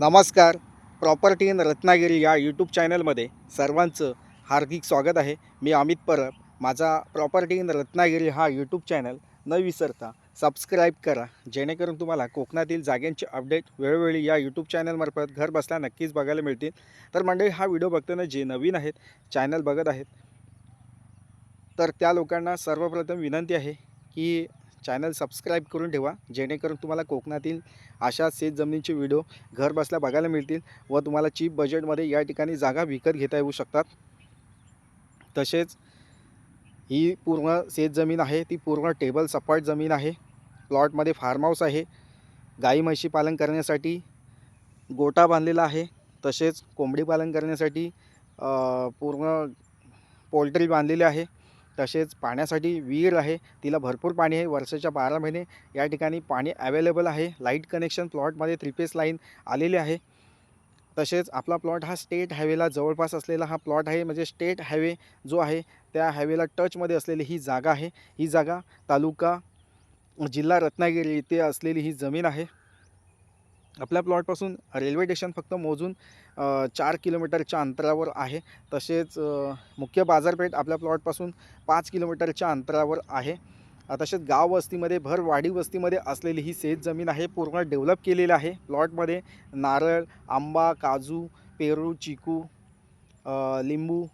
नमस्कार. Property in Ratnagiri या YouTube चॅनलमध्ये सर्वांचं हार्दिक स्वागत आहे. मी अमित परब. माझा प्रॉपर्टी इन रत्नागिरी हा यूट्यूब चॅनल न विसरता सबस्क्राईब करा. जेणेकरून तुम्हाला कोकणातील जाग्यांचे अपडेट वेळोवेळी या यूट्यूब चॅनलमार्फत घर बसल्या नक्कीच बघायला मिळतील. तर मंडळी हा व्हिडिओ बघताना जे नवीन आहेत चॅनल बघत आहेत तर त्या लोकांना सर्वप्रथम विनंती आहे की चॅनल सबस्क्राईब करून ठेवा जेणेकरून तुम्हाला कोकणातील अशा शेत जमिनीचे व्हिडिओ घर बसल्या बघायला मिळतील व तुम्हाला चीप बजेटमध्ये या ठिकाणी जागा विकत घेता येऊ शकतात. तसेच ही पूर्ण शेत जमीन आहे ती पूर्ण टेबल सपाट जमीन आहे. प्लॉटमध्ये फार्म हाऊस आहे. गाई म्हशी पालन करण्यासाठी गोटा बांधलेला आहे. तसेच कोंबडी पालन करण्यासाठी पूर्ण पोल्ट्री बांधलेली आहे. तसेच पाण्यासाठी विहीर आहे. तिला भरपूर पाणी आहे. वर्षाच्या बारा महिने या ठिकाणी पाणी अवेलेबल आहे. लाइट कनेक्शन प्लॉटमध्ये थ्री लाईन आलेली आहे. तसेच आपला प्लॉट हा स्टेट हायवेला जवळपास असलेला हा प्लॉट आहे. म्हणजे स्टेट हायवे जो आहे त्या हायवेला टचमध्ये असलेली ही जागा आहे. ही जागा तालुका जिल्हा रत्नागिरी इथे असलेली ही जमीन आहे. आपल्या प्लॉटपासून रेल्वे स्टेशन फक्त मोजून चार किलोमीटरच्या अंतरावर आहे. तसेच मुख्य बाजारपेठ आपल्या प्लॉटपासून पाच किलोमीटरच्या अंतरावर आहे. तसेच गाव वस्तीमध्ये भर वाडी वस्तीमध्ये असलेली ही शेत जमीन आहे. पूर्ण डेव्हलप केलेली आहे. प्लॉटमध्ये नारळ आंबा काजू पेरू चिकू लिंबू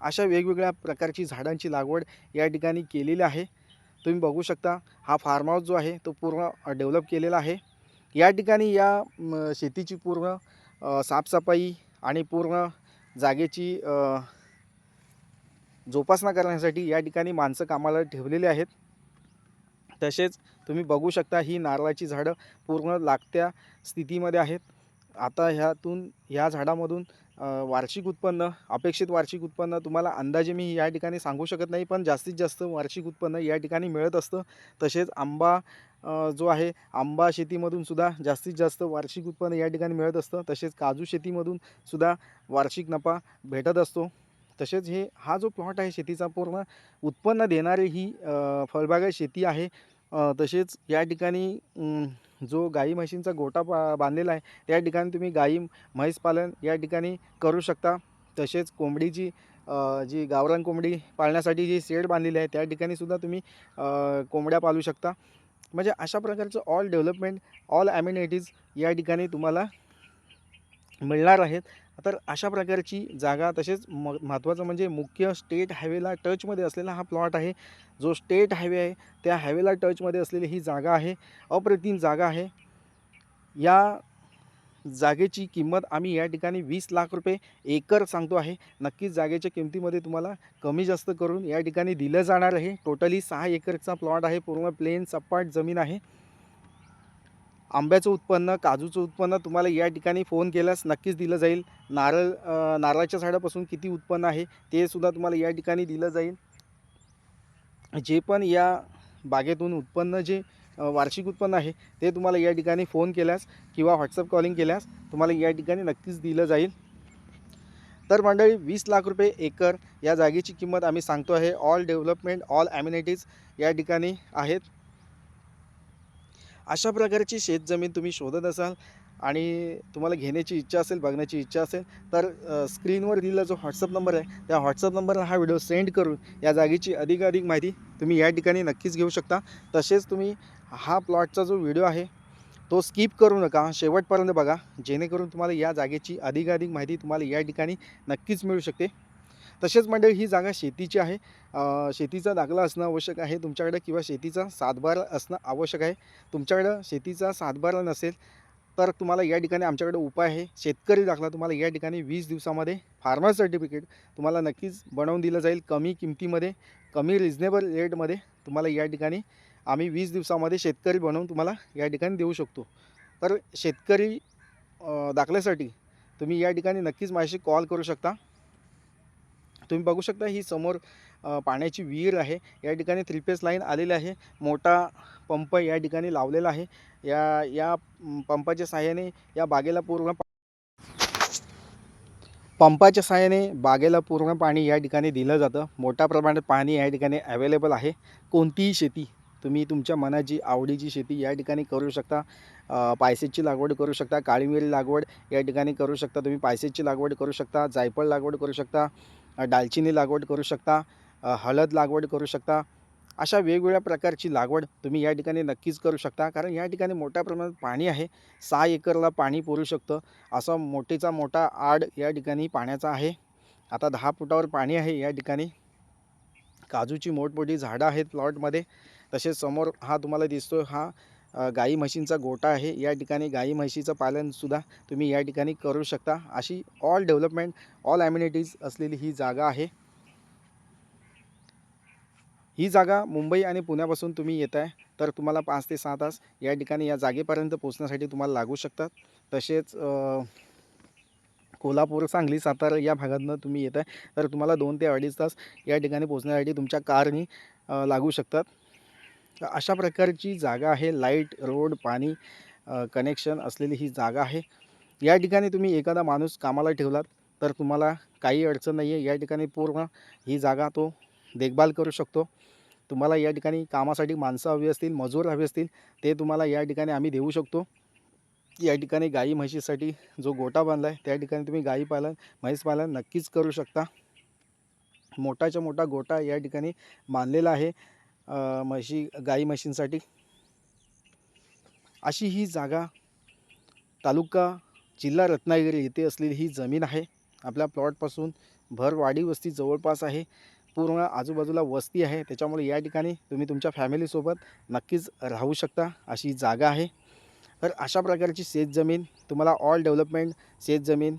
अशा वेगवेगळ्या प्रकारची झाडांची लागवड या ठिकाणी केलेली आहे. तुम्ही बघू शकता हा फार्म हाऊस जो आहे तो पूर्ण डेव्हलप केलेला आहे. या ठिकाणी या म, शेतीची पूर्ण साफसफाई आणि पूर्ण जागेची जोपासना करण्यासाठी या ठिकाणी माणसं कामाला ठेवलेले आहेत. तसेच तुम्ही बघू शकता ही नारळाची झाडं पूर्ण लागत्या स्थितीमध्ये आहेत. आता ह्यातून ह्या झाडामधून वार्षिक उत्पन्न अपेक्षित वार्षिक उत्पन्न तुम्हाला अंदाजे मी या ठिकाणी सांगू शकत नाही पण जास्तीत जास्त वार्षिक उत्पन्न या ठिकाणी मिळत असतं. तसेच आंबा जो आहे आंबा शेतीमधून सुद्धा जास्तीत जास्त वार्षिक उत्पन्न या ठिकाणी मिळत असतं. तसेच काजू शेतीमधून सुद्धा वार्षिक नफा भेटत असतो. तसेच हे हा जो प्लॉट आहे शेतीचा पूर्ण उत्पन्न देणारी ही अ, फळबागायत शेती आहे. तसेच या ठिकाणी जो गाई म्हशींचा गोटा पा बांधलेला आहे त्या ठिकाणी तुम्ही गाई म्हैस पालन या ठिकाणी करू शकता. तसेच कोंबडीची जी गावरान कोंबडी पाळण्यासाठी जी शेड बांधलेली आहे त्या ठिकाणी सुद्धा तुम्ही कोंबड्या पाळू शकता. म्हणजे अशा प्रकारचं ऑल डेव्हलपमेंट ऑल ॲम्युनिटीज या ठिकाणी तुम्हाला मिळणार आहेत. तर अशा प्रकारची जागा तसेच म महत्त्वाचं म्हणजे मुख्य स्टेट हायवेला टचमध्ये असलेला हा प्लॉट आहे. जो स्टेट हायवे आहे त्या हायवेला टचमध्ये असलेली ही जागा आहे. अप्रतिम जागा आहे. या जागेची किंमत आम्ही या ठिकाणी वीस लाख रुपये एकर सांगतो आहे. नक्कीच जागेच्या किमतीमध्ये तुम्हाला कमी जास्त करून या ठिकाणी दिलं जाणार आहे. टोटली सहा एकरचा प्लॉट आहे. पूर्ण प्लेन सपाट जमीन आहे. आंब्याचं उत्पन्न काजूचं उत्पन्न तुम्हाला या ठिकाणी फोन केल्यास नक्कीच दिलं जाईल. नारळ नारळाच्या झाडापासून किती उत्पन्न आहे ते सुद्धा तुम्हाला या ठिकाणी दिलं जाईल. जे पण या बागेतून उत्पन्न जे वार्षिक उत्पन्न आहे ते तुम्हाला या ठिकाणी फोन केल्यास किंवा व्हॉट्सअप कॉलिंग केल्यास तुम्हाला या ठिकाणी नक्कीच दिलं जाईल. तर मंडळी वीस लाख रुपये एकर या जागेची किंमत आम्ही सांगतो आहे. ऑल डेव्हलपमेंट ऑल ॲम्युनिटीज या ठिकाणी आहेत. अशा प्रकारची शेतजमीन तुम्ही शोधत असाल आणि तुम्हाला घेण्याची इच्छा असेल बघण्याची इच्छा असेल तर स्क्रीनवर दिलेला जो व्हॉट्सअप नंबर आहे त्या व्हॉट्सअप नंबरला हा व्हिडिओ सेंड करून या जागेची अधिकाधिक माहिती तुम्ही या ठिकाणी नक्कीच घेऊ शकता. तसेच तुम्ही हा प्लॉटचा जो व्हिडिओ आहे तो स्किप करू नका. शेवटपर्यंत बघा. जेणेकरून तुम्हाला या जागेची अधिकाधिक माहिती तुम्हाला या ठिकाणी नक्कीच मिळू शकते. तसेच मंडळी ही जागा शेतीची आहे. शेतीचा दाखला असणं आवश्यक आहे तुमच्याकडे किंवा शेतीचा सातबारा असणं आवश्यक आहे. तुमच्याकडं शेतीचा सातबारा नसेल तर तुम्हाला या ठिकाणी आमच्याकडे उपाय आहे. शेतकरी दाखला तुम्हाला या ठिकाणी वीस दिवसामध्ये फार्मर सर्टिफिकेट तुम्हाला नक्कीच बनवून दिलं जाईल. कमी किमतीमध्ये कमी रिजनेबल रेटमध्ये तुम्हाला या ठिकाणी आम्ही वीस दिवसामध्ये शेतकरी बनवून तुम्हाला या ठिकाणी देऊ शकतो. तर शेतकरी दाखल्यासाठी तुम्ही या ठिकाणी नक्कीच माझ्याशी कॉल करू शकता. तुम्ही बघू शकता ही समोर पाण्याची विहीर आहे. या ठिकाणी थ्रीपेस लाईन आलेली आहे. मोठा पंप या ठिकाणी लावलेला आहे. या या पंपाच्या सहाय्याने या बागेला पूर्ण पंपाच्या सहाय्याने बागेला पूर्ण पाणी या ठिकाणी दिलं जातं. मोठ्या प्रमाणात पाणी या ठिकाणी अवेलेबल आहे. कोणतीही शेती तुम्ही तुमच्या मनाची आवडीची शेती या ठिकाणी करू शकता. पायसेची लागवड करू शकता. काळी मिरी लागवड या ठिकाणी करू शकता. तुम्ही पायसेची लागवड करू शकता. जायफळ लागवड करू शकता. दालचिनी लागवड करू शकता. हळद लागवड करू शकता. अशा वेगवेगळ्या प्रकारची लागवड तुम्ही या ठिकाणी नक्कीच करू शकता. कारण या ठिकाणी मोठ्या प्रमाणात पाणी आहे. सहा एकरला पाणी पुरू शकतं. असा मोठीचा मोठा आड या ठिकाणी पाण्याचा आहे. आता दहा फुटावर पाणी आहे या ठिकाणी. काजूची मोठमोठी झाडं आहेत प्लॉटमध्ये तसेच समोर हा तुम्हाला दिसतो हा गाई म्हशींचा गोटा आहे. या ठिकाणी गाई म्हशीचं पालनसुद्धा तुम्ही या ठिकाणी करू शकता. अशी ऑल डेव्हलपमेंट ऑल ॲम्युनिटीज असलेली ही जागा आहे. ही जागा मुंबई आणि पुण्यापासून तुम्ही येत आहे तर तुम्हाला पाच ते सहा तास या ठिकाणी या जागेपर्यंत पोचण्यासाठी तुम्हाला लागू शकतात. तसेच कोल्हापूर सांगली सातारा या भागातनं तुम्ही येत आहे तर तुम्हाला दोन ते अडीच तास या ठिकाणी पोचण्यासाठी तुमच्या कारनी लागू शकतात. तर अशा प्रकारची जागा आहे. लाइट रोड पाणी कनेक्शन असलेली ही जागा आहे. या ठिकाणी तुम्ही एखादा माणूस कामाला ठेवलात तर तुम्हाला काही अडचण नाही आहे या ठिकाणी पूर्ण ही जागा तो देखभाल करू शकतो. तुम्हाला या ठिकाणी कामासाठी माणसं हवी असतील मजूर हवे असतील ते तुम्हाला या ठिकाणी आम्ही देऊ शकतो. या ठिकाणी गाई म्हशीसाठी जो गोटा बांधला आहे त्या ठिकाणी तुम्ही गाई पालन म्हैस पालन नक्कीच करू शकता. मोठाच्या मोठा गोटा या ठिकाणी बांधलेला आहे. म्हशी गाई म्हशींसाठी. अशी ही जागा तालुका जिल्हा रत्नागिरी येथे असलेली ही जमीन आहे. आपल्या प्लॉटपासून भरवाडी वस्ती जवळपास आहे. पूर्ण आजूबाजूला वस्ती आहे. त्याच्यामुळे या ठिकाणी तुम्ही तुमच्या फॅमिलीसोबत नक्कीच राहू शकता. अशी जागा आहे. तर अशा प्रकारची शेतजमीन तुम्हाला ऑल डेव्हलपमेंट शेतजमीन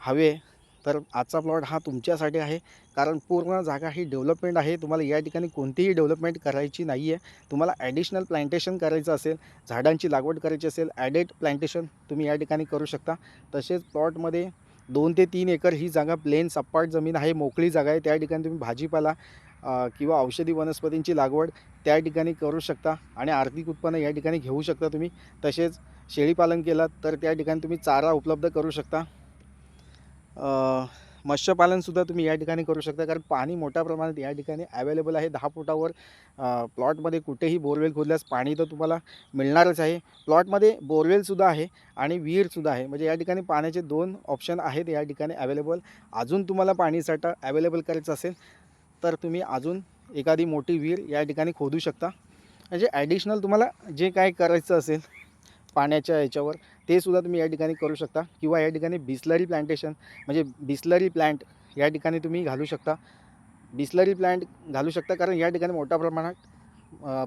हवे. तर आजचा प्लॉट हा तुमच्यासाठी आहे. कारण पूर्ण जागा ही डेव्हलपमेंट आहे. तुम्हाला या ठिकाणी कोणतीही डेव्हलपमेंट करायची नाही आहे तुम्हाला ॲडिशनल प्लांटेशन करायचं असेल झाडांची लागवड करायची असेल ॲडेड प्लांटेशन तुम्ही या ठिकाणी करू शकता. तसेच प्लॉटमध्ये दोन ते तीन एकर ही जागा प्लेन सपाट जमीन आहे मोकळी जागा आहे. त्या ठिकाणी तुम्ही भाजीपाला किंवा औषधी वनस्पतींची लागवड त्या ठिकाणी करू शकता आणि आर्थिक उत्पन्न या ठिकाणी घेऊ शकता तुम्ही. तसेच शेळीपालन केलात तर त्या ठिकाणी तुम्ही चारा उपलब्ध करू शकता. मत्स्यपालनसुद्धा तुम्ही या ठिकाणी करू शकता. कारण पाणी मोठ्या प्रमाणात या ठिकाणी अवेलेबल आहे. दहा फुटावर प्लॉटमध्ये कुठेही बोरवेल खोदल्यास पाणी तर तुम्हाला मिळणारच आहे. प्लॉटमध्ये बोरवेलसुद्धा आहे आणि विहीरसुद्धा आहे. म्हणजे या ठिकाणी पाण्याचे दोन ऑप्शन आहेत या ठिकाणी अवेलेबल अजून तुम्हाला पाणीसाठा अवेलेबल करायचं असेल तर तुम्ही अजून एखादी मोठी विहीर या ठिकाणी खोदू शकता. म्हणजे ॲडिशनल तुम्हाला जे काय करायचं असेल पाण्याच्या याच्यावर ते सुद्धा तुम्ही या ठिकाणी करू शकता. किंवा या ठिकाणी बिस्लरी प्लांटेशन म्हणजे बिस्लरी प्लांट या ठिकाणी तुम्ही घालू शकता. बिस्लरी प्लांट घालू शकता कारण या ठिकाणी मोठ्या प्रमाणात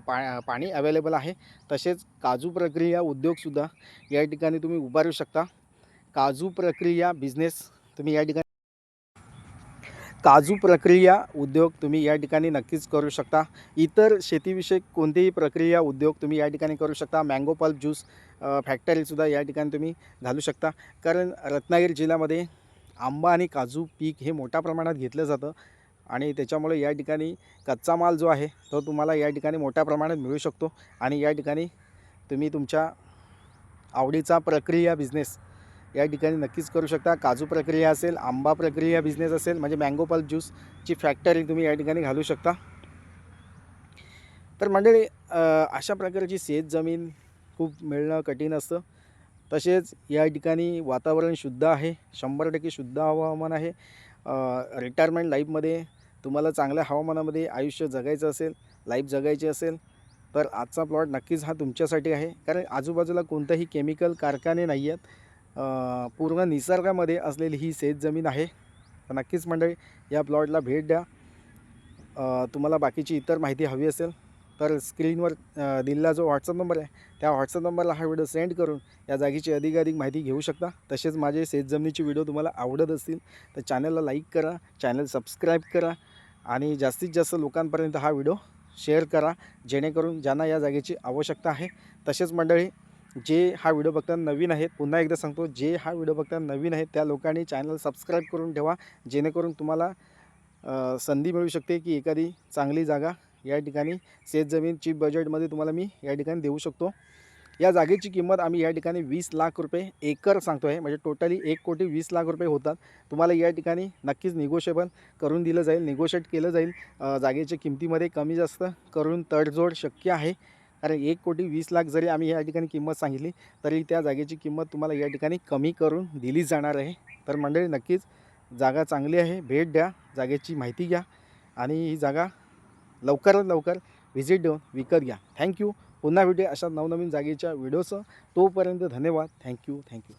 पा पाणी अवेलेबल आहे. तसेच काजू प्रक्रिया उद्योगसुद्धा या ठिकाणी तुम्ही उभारू शकता. काजू प्रक्रिया बिझनेस तुम्ही या ठिकाणी काजू प्रक्रिया उद्योग तुम्ही या ठिकाणी नक्कीच करू शकता. इतर शेतीविषयक कोणतेही प्रक्रिया उद्योग तुम्ही या ठिकाणी करू शकता. मँगो पल्प ज्यूस फॅक्टरीसुद्धा या ठिकाणी तुम्ही घालू शकता. कारण रत्नागिरी जिल्ह्यामध्ये आंबा आणि काजू पीक हे मोठ्या प्रमाणात घेतलं जातं आणि त्याच्यामुळे या ठिकाणी कच्चा माल जो आहे तो तुम्हाला या ठिकाणी मोठ्या प्रमाणात मिळू शकतो. आणि या ठिकाणी तुम्ही तुमच्या आवडीचा प्रक्रिया बिझनेस या ठिकाणी नक्कीच करू शकता. काजू प्रक्रिया असेल आंबा प्रक्रिया बिझनेस असेल म्हणजे मँगो पल्प ज्यूसची फॅक्टरी तुम्ही या ठिकाणी घालू शकता. तर मंडळी अशा प्रकारची शेत जमीन खूप मिळणं कठीण असतं. तसेच या ठिकाणी वातावरण शुद्ध आहे शंभर टक्के शुद्ध हवामान आहे. रिटायरमेंट लाईफमध्ये तुम्हाला चांगल्या हवामानामध्ये आयुष्य जगायचं असेल लाईफ जगायची असेल तर आजचा प्लॉट नक्कीच हा तुमच्यासाठी आहे. कारण आजूबाजूला कोणतंही केमिकल कारखाने नाही आहेत पूर्ण निसर्गामध्ये असलेली ही शेतजमीन आहे. तर नक्कीच मंडळी या प्लॉटला भेट द्या. तुम्हाला बाकीची इतर माहिती हवी असेल तर स्क्रीनवर दिलेला जो व्हॉट्सअप नंबर आहे त्या व्हॉट्सअप नंबरला हा व्हिडिओ सेंड करून या जागेची अधिकाधिक माहिती घेऊ शकता. तसेच माझे शेतजमिनीचे व्हिडिओ तुम्हाला आवडत असतील तर चॅनलला लाईक करा चॅनल सबस्क्राईब करा आणि जास्तीत जास्त लोकांपर्यंत हा व्हिडिओ शेअर करा जेणेकरून ज्यांना या जागेची आवश्यकता आहे. तसेच मंडळी जे हा व्हिडिओ बघताना नवीन आहेत पुन्हा एकदा सांगतो जे हा व्हिडिओ बघताना नवीन आहेत त्या लोकांनी चॅनल सबस्क्राईब करून ठेवा जेणेकरून तुम्हाला संधी मिळू शकते की एखादी चांगली जागा या ठिकाणी शेतजमीन चीप बजेटमध्ये तुम्हाला मी या ठिकाणी देऊ शकतो. या जागेची किंमत आम्ही या ठिकाणी वीस लाख रुपये एकर सांगतो आहे म्हणजे टोटली एक कोटी वीस लाख रुपये होतात. तुम्हाला या ठिकाणी नक्कीच निगोशिएबल करून दिलं जाईल निगोशिएट केलं जाईल. जागेच्या किमतीमध्ये कमी जास्त करून तडजोड शक्य आहे. कारण एक कोटी वीस लाख जरी आम्ही या ठिकाणी किंमत सांगितली तरी त्या जागेची किंमत तुम्हाला या ठिकाणी कमी करून दिली जाणार आहे. तर मंडळी नक्कीच जागा चांगली आहे. भेट द्या जागेची माहिती घ्या आणि ही जागा लवकरात लवकर व्हिजिट देऊन विकत घ्या. थँक्यू पुन्हा भेटूया अशा नवनवीन जागेच्या व्हिडिओसह तोपर्यंत धन्यवाद. Thank you thank you